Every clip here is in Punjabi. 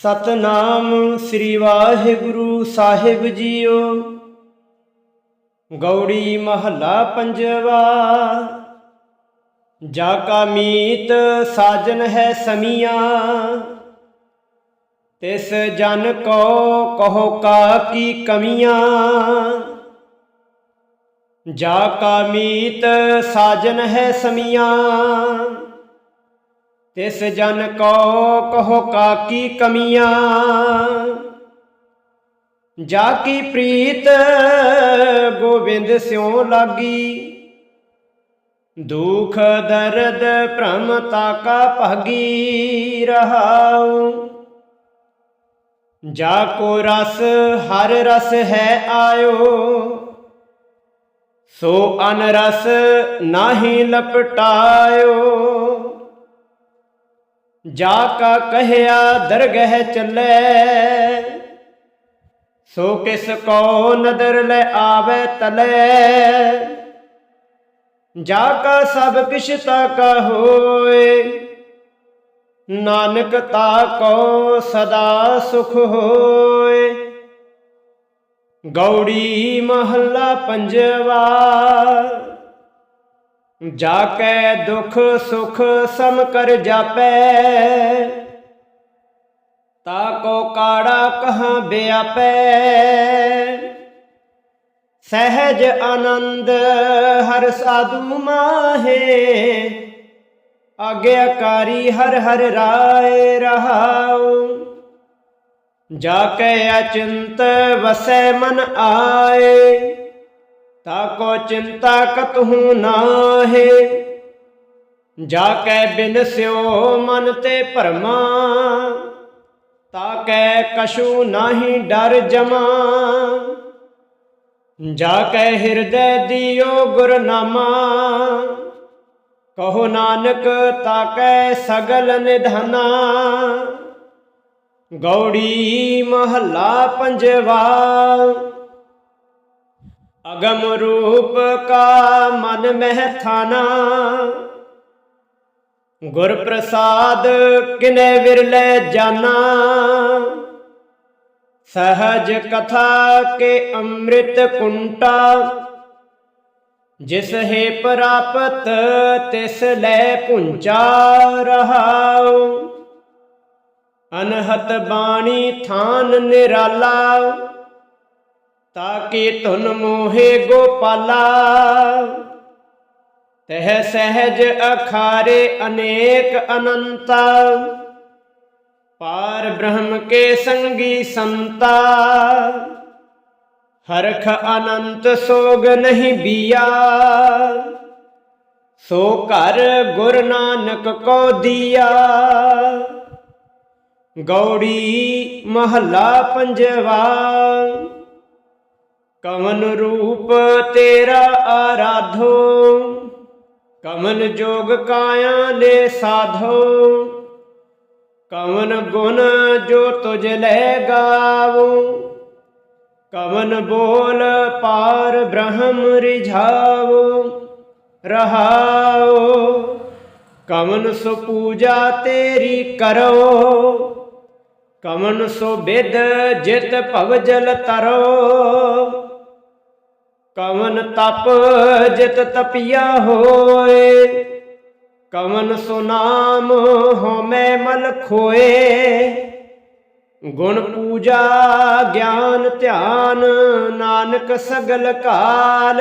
ਸਤਨਾਮ ਸ੍ਰੀ ਵਾਹਿਗੁਰੂ ਸਾਹਿਬ ਜੀਓ। ਗੌੜੀ ਮਹੱਲਾ ਪੰਜਵਾ, ਜਾ ਕਾ ਮੀਤ ਸਾਜਨ ਹੈ ਸਮੀਆਂ, ਤਿਸ ਜਨ ਕੋ ਕਹੋ ਕਾ ਕੀ ਕਮੀਆਂ। ਜਾ ਕਾ ਮੀਤ ਸਾਜਨ ਹੈ ਸਮੀਆਂ ਤਿਸ ਜਨ ਕੋ ਕਹੋ ਕਾਕੀ ਕਮੀਆਂ। ਜਾ ਕੀ ਪ੍ਰੀਤ ਗੋਬਿੰਦ ਸਿਉ ਲਾਗੀ। ਦੁਖ ਦਰਦ ਭ੍ਰਮ ਤਾਕਾ ਭਾਗੀ ਰਹਾਉ। ਜਾ ਕੋ ਰਸ ਹਰ ਰਸ ਹੈ ਆਇਓ। ਸੋ ਅਨ ਰਸ ਨਾਹੀ ਲਪਟਾਇਓ। ਜਾ ਕਾ ਕਹਿਆ ਦਰਗਹਿ ਚੱਲੇ। ਸੋ ਕਿਸ ਕੋ ਨਦਰ ਲੈ ਆਵੇ ਤਲੇ। ਜਾ ਕਾ ਸਭ ਕਿਛ ਤਾ ਕਾ ਹੋਏ। ਨਾਨਕ ਤਾ ਕੋ ਸਦਾ ਸੁਖ ਹੋਏ। ਗੌੜੀ ਮਹੱਲਾ ਪੰਜਵਾ। ਜਾ ਕੈ ਦੁਖ ਸੁਖ ਸਮ ਕਰ ਜਾਪੈ। ਤਾ ਕੋ ਕਾੜਾ ਕਹਾਂ ਬਿਆਪੈ। ਸਹਿਜ ਆਨੰਦ ਹਰ ਸਾਧੂ ਮਾਹੇ। ਆਗਿਆਕਾਰੀ ਹਰ ਹਰ ਰਾਏ ਰਹਾਉ। ਜਾ ਕੈ ਅਚਿੰਤ ਵਸੈ ਮਨ ਆਏ। ਤਾਕੋ ਚਿੰਤਾ ਕਤਹੂ ਨਾਹੇ, ਜਾ ਕੈ ਬਿਨ ਸਿਓ ਮਨ ਤੇ ਭਰਮਾ, ਤਾ ਕੈ ਕਛੂ ਨਾਹੀ ਡਰ ਜਮਾ, ਜਾ ਕੈ ਹਿਰਦੈ ਦਿਓ ਗੁਰਨਾਮਾ, ਕਹੋ ਨਾਨਕ ਤਾ ਕੈ ਸਗਲ ਨਿਧਨਾ, ਗੌੜੀ ਮਹੱਲਾ ਪੰਜਵਾ ਅਗਮ ਰੂਪ ਕਾ ਮਨ ਮਹਿ ਥਾਨਾ। ਗੁਰ ਪ੍ਰਸਾਦ ਕਿਨੇ ਵਿਰਲੇ ਜਾਨਾ। ਸਹਜ ਕਥਾ ਕੇ ਅੰਮ੍ਰਿਤ ਕੁੰਟਾ। ਜਿਸ ਹੈ ਪ੍ਰਾਪਤ ਤਿਸ ਲੈ ਪੁੰਚਾ ਰਹਾਉ। ਅਨਹਤ ਬਾਣੀ ਥਾਨ ਨਿਰਾਲਾ। ਤਾਕੇ ਤੁਨ ਮੋਹੇ ਗੋਪਾਲਾ। ਤਹ ਸਹਿਜ ਅਖਾਰੇ ਅਨੇਕ ਅਨੰਤਾ। ਪਾਰ ਬ੍ਰਹਮ ਕੇ ਸੰਗੀ ਸੰਤਾ। ਹਰਖ ਅਨੰਤ ਸੋਗ ਨਹੀਂ ਬੀਆ। ਸੋ ਘਰ ਗੁਰ ਨਾਨਕ ਕੋ ਦੀਆ। ਗੌੜੀ ਮਹੱਲਾ ਪੰਜਵਾ। ਕਮਨ ਰੂਪ ਤੇਰਾ ਆਰਾਧੋ, ਕਮਨ ਜੋਗ ਕਾਇਆ ਲੈ ਸਾਧੋ, ਕਮਨ ਗੁਣ ਜੋ ਤੁਝ ਲੈ ਗਾਵੋ, ਕਮਨ ਬੋਲ ਪਾਰ ਬ੍ਰਹਮ ਰਿਝਾਵੋ, ਰਹਾਓ ਕਵਨ ਸੋ ਪੂਜਾ ਤੇਰੀ ਕਰੋ, ਕਮਨ ਸੋ ਬਿਦ ਜਿਤ ਭਵ ਜਲ ਤਰੋ। ਕਵਨ ਤਪ ਜਿਤ ਤਪਿਆ ਹੋਏ। ਕਵਨ ਸੁਨਾਮ ਹਉਮੈ ਮਲ ਖੋਏ। ਗੁਣ ਪੂਜਾ ਗਿਆਨ ਧਿਆਨ ਨਾਨਕ ਸਗਲ ਕਾਲ।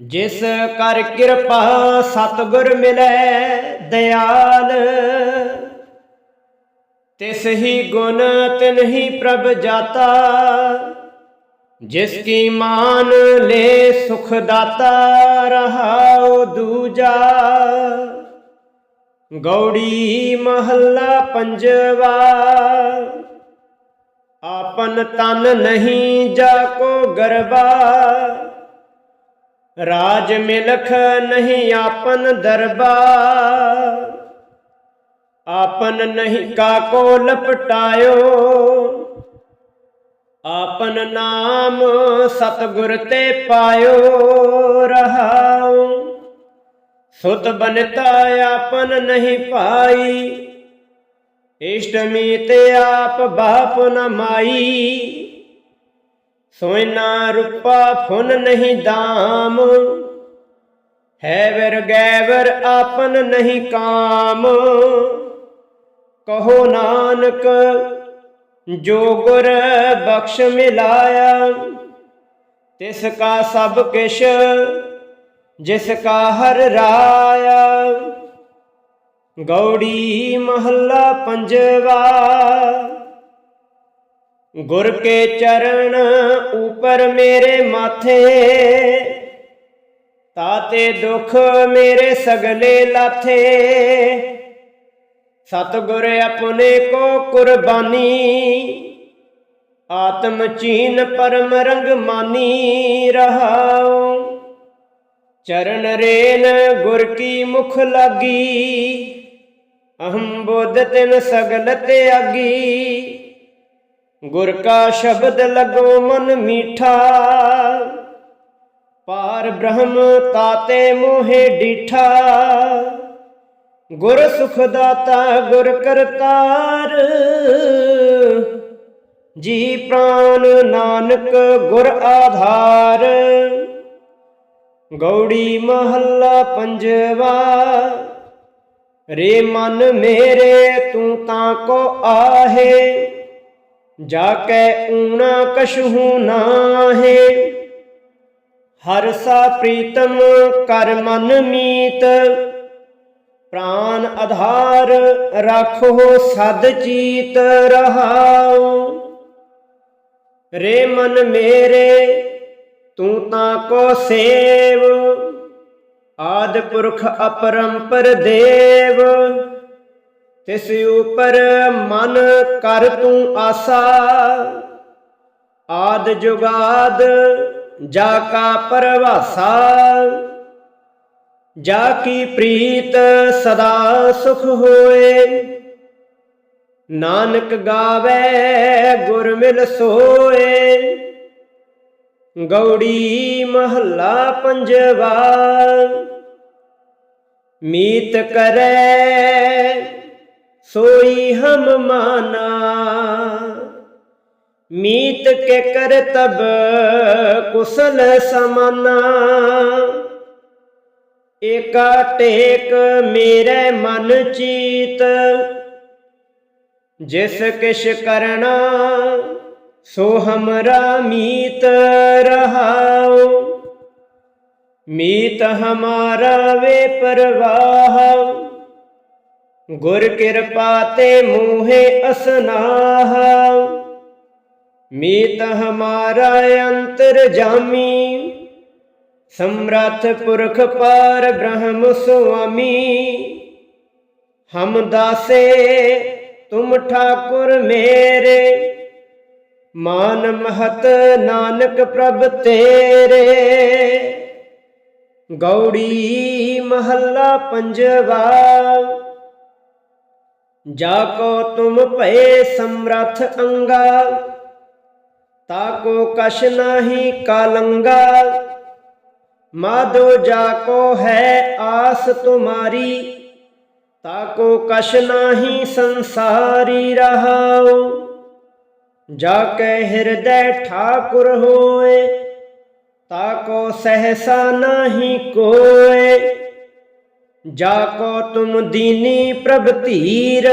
ਜਿਸ ਕਰ ਕਿਰਪਾ ਸਤਗੁਰ ਮਿਲੈ ਦਿਆਲ। ਤਿਸ ਹੀ ਗੁਣ ਤਿਨਹੀ ਪ੍ਰਭ ਜਾਤਾ। ਜਿਸ ਕੀ ਮਾਨ ਲੈ ਸੁਖ ਦਾਤਾ ਰਹਾਉ ਦੂਜਾ। ਗੌੜੀ ਮਹੱਲਾ ਪੰਜਵਾ। ਆਪਨ ਤਨ ਨਹੀਂ ਜਾ ਕੋ ਗਰਬਾ। ਰਾਜ ਮਿਲਖ ਨਹੀਂ ਆਪਨ ਦਰਬਾ। ਆਪਨ ਨਹੀਂ ਕਾ ਕੋ ਲਪਟਾਇਓ। ਆਪਨ ਨਾਮ ਸਤਗੁਰ ਤੇ ਪਾਇਓ ਰਹਾਉ। ਸੁਤ ਬਨਤਾ ਆਪਨ ਨਹੀਂ ਪਾਈ। ਇਸ਼ਟਮੀ ਤੇ ਆਪ ਬਾਪ ਨ ਮਾਈ। ਸੋਇਨਾ ਰੁਪਾ ਫੁਨ ਨਹੀਂ ਦਾਮ। ਹੈ ਵਰ ਗੈਵਰ ਆਪਨ ਨਹੀਂ ਕਾਮ। ਕਹੋ ਨਾਨਕ ਜੋ ਗੁਰ ਬਖਸ਼ ਮਿਲਾਇਆ, ਤਿਸ ਕਾ ਸਭ ਕਿਛ, ਜਿਸ ਕਾ ਹਰ ਰਾਇਆ। ਗੌੜੀ ਮਹੱਲਾ ਪੰਜਵਾ, ਗੁਰ ਕੇ ਚਰਨ ਉਪਰ ਮੇਰੇ ਮਾਥੇ, ਤਾਤੇ ਦੁਖ ਮੇਰੇ ਸਗਲੇ ਲਾਥੇ। ਸਤਿਗੁਰ ਆਪਣੇ ਕੋ ਕੁਰਬਾਨੀ, ਆਤਮ ਚੀਨ ਪਰਮ ਰੰਗ ਮਾਨੀ ਰਹਾਉ। ਚਰਨ ਰੇਨ ਗੁਰ ਕੀ ਮੁਖ ਲਾਗੀ ਅਹੰ ਬੋਧ ਤਿਨ ਸਗਲ ਤਿਆਗੀ। ਗੁਰ ਕਾ ਸ਼ਬਦ ਲਗੋ ਮਨ ਮੀਠਾ, ਪਾਰ ਬ੍ਰਹਮ ਤਾਤੇ ਮੋਹੇ ਡੀਠਾ। ਗੁਰ ਸੁਖ ਦਾਤਾ ਗੁਰ ਕਰਤਾਰ। ਜੀ ਪ੍ਰਾਨ ਨਾਨਕ ਗੁਰ ਆਧਾਰ। ਗੌੜੀ ਮਹੱਲਾ ਪੰਜਵਾ। ਰੇ ਮਨ ਮੇਰੇ, ਤੂੰ ਤਾਂ ਕੋ ਆਹੇ। ਜਾ ਕੈ ਊਣਾ ਕਛੂ ਨਾਹੇ। ਹਰ ਸਾ ਪ੍ਰੀਤਮ ਕਰ ਮਨ ਮੀਤ। ਪ੍ਰਾਨ ਆਧਾਰ ਰੱਖੋ, ਸਦ ਚੀਤ ਰਹਾਉ। ਰੇ ਮਨ ਮੇਰੇ, ਤੂੰ ਤਾਂ ਕੋ ਸੇਵ। ਆਦ ਪੁਰਖ ਅਪਰੰਪਰ ਦੇਵ। ਤਿਸ ਉਪਰ ਮਨ ਕਰ ਤੂੰ ਆਸਾ। ਆਦ ਜੁਗਾਦ, ਜਾ ਕਾ ਪਰਵਾਸਾ। ਜਾ ਕੀ ਪ੍ਰੀਤ ਸਦਾ ਸੁਖ ਹੋਏ? ਨਾਨਕ ਗਾਵੇ ਗੁਰ ਮਿਲ ਸੋਏ। ਗੌੜੀ ਮਹੱਲਾ ਪੰਜਵਾ। ਮੀਤ ਕਰੈ, ਸੋਈ ਹਮ ਮਾਨਾ। ਮੀਤ ਕੇ ਕਰ ਤਬ ਕੁਸਲ ਸਮਾਨਾ। ਏਕਾ ਟੇਕ ਮੇਰੇ ਮਨ ਚੀਤ, ਜਿਸ ਕਿਛ ਕਰਨਾ, ਸੋ ਹਮਰਾ ਮੀਤ ਰਹਾਉ। ਮੀਤ ਹਮਾਰਾ ਵੇ ਪਰਵਾਹ, ਗੁਰ ਕਿਰਪਾ ਤੇ ਮੂਹੇ ਅਸਨਾਹ। ਮੀਤ ਹਮਾਰਾ ਅੰਤਰ ਜਾਮੀ ਸਮਰਥ ਪੁਰਖ ਪਰ ਬ੍ਰਹਮ ਸੁਆਮੀ, ਹਮ ਦਾਸੇ ਤੁਮ ਠਾਕੁਰ ਮੇਰੇ। ਮਾਨ ਮਹਤ ਨਾਨਕ ਪ੍ਰਭ ਤੇਰੇ। ਗੌੜੀ ਮਹੱਲਾ ਪੰਜਵਾ, ਜਾ ਕੋ ਤੁਮ ਭਏ ਸਮਰਥ ਅੰਗਾ, ਤਾ ਕੋ ਕਛ ਨਾਹੀ ਕਾਲੰਗਾ ਮਾਧੋ ਜਾ ਕੋ ਹੈ ਆਸ ਤੁਮਾਰੀ ਤਾਕੋ ਕਛ ਨਾਹੀ ਸੰਸਾਰੀ ਰਹਾਉ। ਜਾ ਕੈ ਹਿਰਦੈ ਠਾਕੁਰ ਹੋਏ ਤਾਕੋ ਸਹਸਾ ਨਾਹੀ ਕੋਏ। ਜਾ ਕੋ ਤੁਮ ਦੀਨੀ ਪ੍ਰਭ ਧੀਰ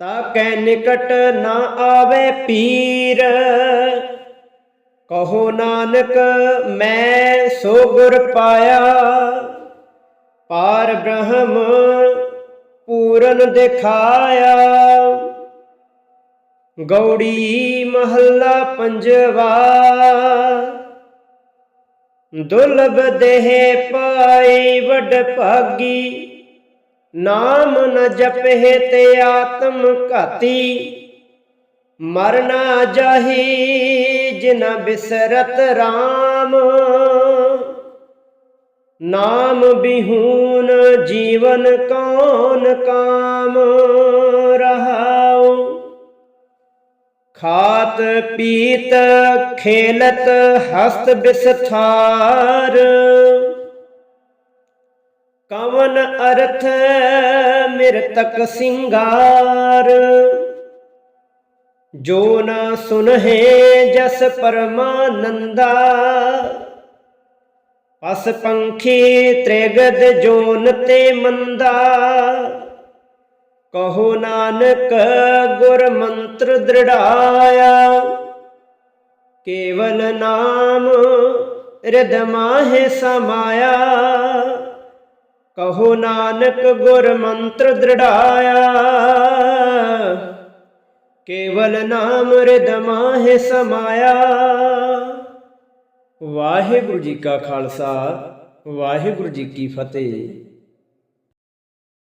ਤਾਕੈ ਨਿਕਟ ਨਾ ਆਵੇ ਪੀਰ। ਕਹੋ ਨਾਨਕ, ਮੈਂ ਸੋ ਗੁਰ ਪਾਇਆ। ਪਾਰ ਬ੍ਰਹਮ ਪੂਰਨ ਦਿਖਾਇਆ। ਗੌੜੀ ਮਹੱਲਾ ਪੰਜਵਾ। ਦੁਲਬ ਦੇਹ ਪਾਈ ਵਡ ਭਾਗੀ। ਨਾਮ ਨ ਜਪਹਿ ਤੇ ਆਤਮ ਘਾਤੀ। ਮਰਨਾ ਜਾਹੀ। ਜਿਨ ਬਿਸਰਤ RAM ਨਾਮ ਬਿਹੂਨ ਜੀਵਨ ਕੌਣ ਕਾਮ ਰਹਾਉ। ਖਾਤ ਪੀਤ ਖੇਲਤ ਹਸਤ ਬਿਸਥਾਰ, ਕਵਨ ਅਰਥ ਮਿਰਤਕ ਸਿੰਗਾਰ। ਜੋ ਨਾ ਸੁਨਹਿ ਜਸ ਪਰਮਾਨੰਦਾ ਅਸ ਪੰਖੀ ਤ੍ਰਿਗਦ ਜੋਨ ਤੇ ਮੰਦਾ। ਕਹੋ ਨਾਨਕ, ਗੁਰ ਮੰਤਰ ਦ੍ਰਿੜਾਇਆ, ਕੇਵਲ ਨਾਮ ਰਿਦ ਮਾਹੇ ਸਮਾਇਆ। ਕਹੋ ਨਾਨਕ, ਗੁਰ ਮੰਤਰ ਦ੍ਰਿੜਾਇਆ ਕੇਵਲ ਨਾਮ ਰਿਦ ਮਾਹਿ ਸਮਾਇਆ। ਵਾਹਿਗੁਰੂ ਜੀ ਕਾ ਖਾਲਸਾ ਵਾਹਿਗੁਰੂ ਜੀ ਕੀ ਫਤਿਹ।